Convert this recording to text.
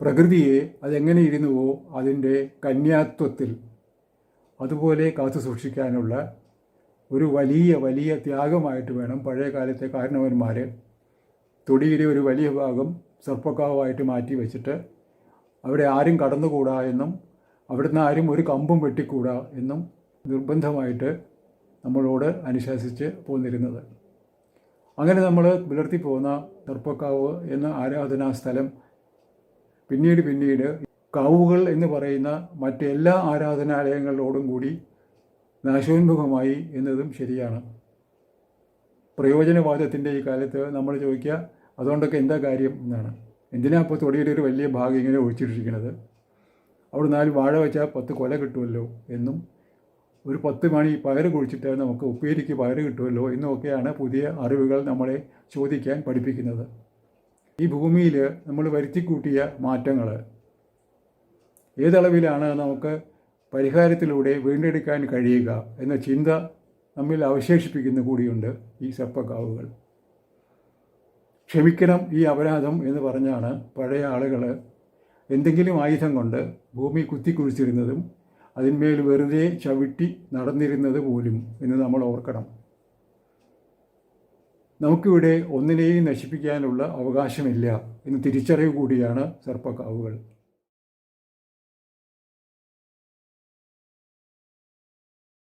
പ്രകൃതിയെ അതെങ്ങനെ ഇരുന്നുവോ അതിന്റെ കന്യാത്വത്തിൽ അതുപോലെ കാത്തു സൂക്ഷിക്കാനുള്ള ഒരു വലിയ വലിയ ത്യാഗമായിട്ട് വേണം പഴയ കാലത്തെ കാരണവന്മാർ തൊടിയിലെ ഒരു വലിയ ഭാഗം സർപ്പക്കാവായിട്ട് മാറ്റി വെച്ചിട്ട് അവിടെ ആരും കടന്നുകൂടാ എന്നും അവിടുന്ന് ആരും ഒരു കമ്പും വെട്ടിക്കൂടാ എന്നും നിർബന്ധമായിട്ട് നമ്മളോട് അനുശാസിച്ച് പോന്നിരുന്നത്. അങ്ങനെ നമ്മൾ പുലർത്തി പോകുന്ന സർപ്പക്കാവ് എന്ന ആരാധനാ സ്ഥലം പിന്നീട് പിന്നീട് കാവുകൾ എന്ന് പറയുന്ന മറ്റെല്ലാ ആരാധനാലയങ്ങളോടും കൂടി നാശോന്മുഖമായി എന്നതും ശരിയാണ്. പ്രയോജനവാദത്തിന്റെ ഈ കാലത്ത് നമ്മൾ ചോദിക്കുക അതുകൊണ്ടൊക്കെ എന്താ കാര്യം? എന്നാണ്. എന്തിനാ ഇപ്പോൾ തൊടിയുടെ ഒരു വലിയ ഭാഗം ഇങ്ങനെ ഒഴിച്ചിട്ടിരിക്കുന്നത്? അവിടെ നാല് വാഴ വെച്ചാൽ പത്ത് കൊല കിട്ടുമല്ലോ എന്നും ഒരു പത്ത് മണി പയർ കുഴിച്ചിട്ട് നമുക്ക് ഉപ്പേരിക്ക് പയർ കിട്ടുമല്ലോ എന്നൊക്കെയാണ് പുതിയ അറിവുകൾ നമ്മളെ ചോദിക്കാൻ പഠിപ്പിക്കുന്നത്. ഈ ഭൂമിയിൽ നമ്മൾ വരുത്തിക്കൂട്ടിയ മാറ്റങ്ങൾ ഏതളവിലാണ് നമുക്ക് പരിഹാരത്തിലൂടെ വീണ്ടെടുക്കാൻ കഴിയുക എന്ന ചിന്ത നമ്മിൽ അവശേഷിപ്പിക്കുന്ന കൂടിയുണ്ട് ഈ സർപ്പക്കാവുകൾ. ക്ഷമിക്കണം ഈ അപരാധം എന്ന് പറഞ്ഞാണ് പഴയ ആളുകൾ എന്തെങ്കിലും ആയുധം കൊണ്ട് ഭൂമി കുത്തിക്കുഴിച്ചിരുന്നതും അതിന്മേൽ വെറുതെ ചവിട്ടി നടന്നിരുന്നത് പോലും എന്ന് നമ്മൾ ഓർക്കണം. നമുക്കിവിടെ ഒന്നിനെയും നശിപ്പിക്കാനുള്ള അവകാശമില്ല എന്ന് തിരിച്ചറിവ് കൂടിയാണ് സർപ്പക്കാവുകൾ